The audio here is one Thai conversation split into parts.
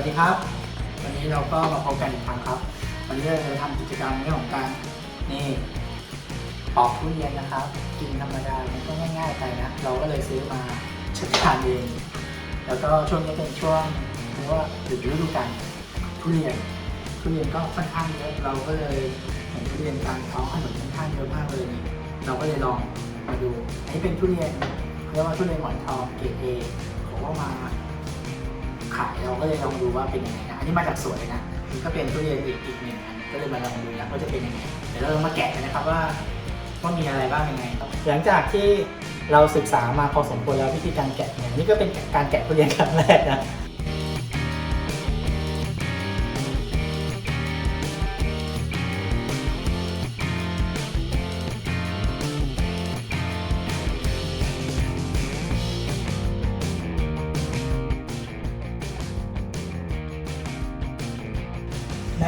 วัสดีครับ วันนี้เราก็มาพบกันอีกครั้งครับ วันนี้เราจะทำกิจกรรมเรื่องของการนี่ปอกทุเรียนนะครับ กินธรรมดามันก็ง่ายๆไปนะ เราก็เลยซื้อมาชัดทานเอง แล้วก็ช่วงนี้เป็นช่วงเรียกว่าถึงฤดูกาลทุเรียนทุเรียนก็ค่อนข้างเยอะเราก็เลยเห็นทุเรียนกลางท้องถนนค่อนข้างเยอะมากเลยนี่เราก็เลยลองมาดู อันนี้เป็นทุเรียนเรียกว่าทุเรียนหมอนทองเกรดเอเขาก็มา ขายเราก็เลยลองดูว่าเป็นยังไงนะ อันนี้มาจากสวนเลยนะมันก็เป็นทุเรียนอีกอีกหนึ่งอันก็เลยมาลองดูนะว่าจะเป็นยังไงเดี๋ยวเราลองมาแกะกันนะครับว่าว่ามีอะไรบ้างยังไงหลังจากที่เราศึกษามาพอสมควรแล้ววิธีการแกะเนี่ยนี่ก็เป็นการแกะทุเรียนครั้งแรกนะ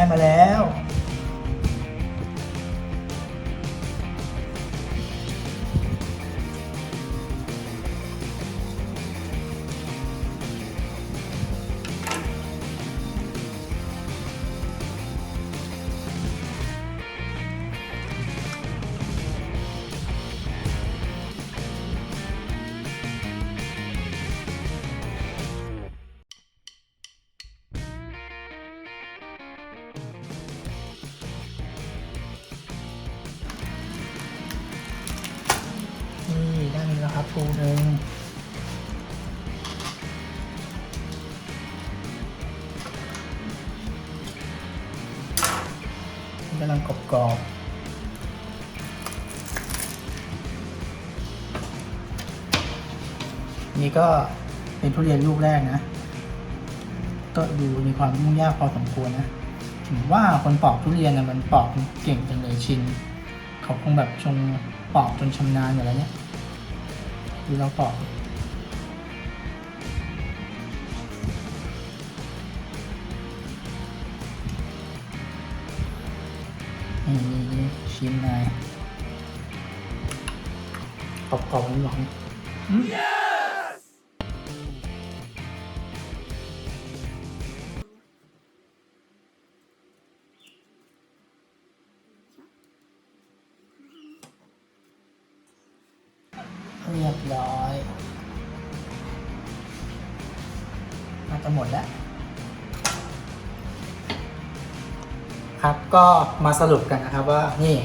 ได้มาแล้ว ครับภูหนึ่งกำลังกรอบกรอบๆนี่ก็เป็นทุเรียนลูกแรกนะ ก็ดูมีความยุ่งยากพอสมควรนะถึงว่าคนปอกทุเรียนนะมันปอกเก่งจังเลยชิน เขาคงแบบชงปอกจนชำนาญอยู่แล้วเนี่ย ดูเราปอกนี่อนี่ชิมหน่อยกรอบกรอบๆหวานๆ เรียบร้อยน่าจะหมดแล้ว ครับก็มาสรุปกันนะครับว่านี่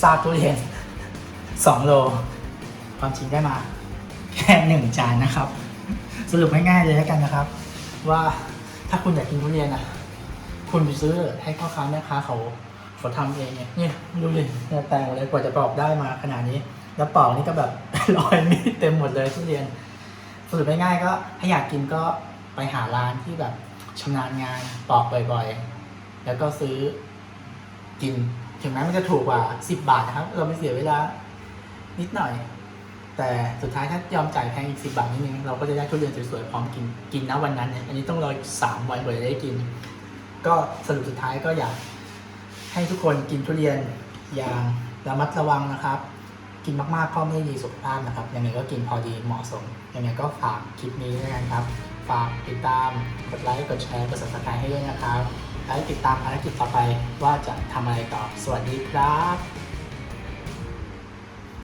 ซากทุเรียน 2 โล ความจริงได้มา แค่หนึ่งจานนะครับ สรุปง่ายๆเลยแล้วกันนะครับ ว่าถ้าคุณอยากกินทุเรียนอะคุณไปซื้อให้พ่อค้าแม่ค้าเขาเขาทำเองเนี่ยเนี่ยดูดิเนี่ยแตงหมดเลยกว่าจะปอกได้มาขนาดนี้ แล้วปอกนี่ก็แบบ รอยมีดเต็มหมดเลยทุเรียนสรุปง่ายๆก็ถ้าอยากกินก็ไปหาร้านที่แบบชำนาญงานปอกบ่อยๆ แล้วก็ซื้อกิน ถึงแม้มันจะถูกกว่า 10 บาทนะครับ เราไม่เสียเวลานิดหน่อย แต่สุดท้ายถ้ายอมจ่ายแพงอีก 10 บาทนิดนึง เราก็จะได้ทุเรียนสวยๆพร้อมกินกินนะวันนั้นเนี่ยอันนี้ต้องรอสามวันกว่าจะได้กิน ก็สรุปสุดท้ายก็อยากให้ทุกคนกินทุเรียนอย่างระมัดระวังนะครับ กินมากๆก็ไม่ดีสุขภาพนะครับ ยังไงก็กินพอดีเหมาะสม ยังไงก็ฝากคลิปนี้ด้วยกันครับ ฝากติดตาม กดไลค์ กดแชร์ กด subscribe ให้ด้วยนะครับ และติดตามภารกิจต่อไปว่าจะทำอะไรต่อ สวัสดีครับ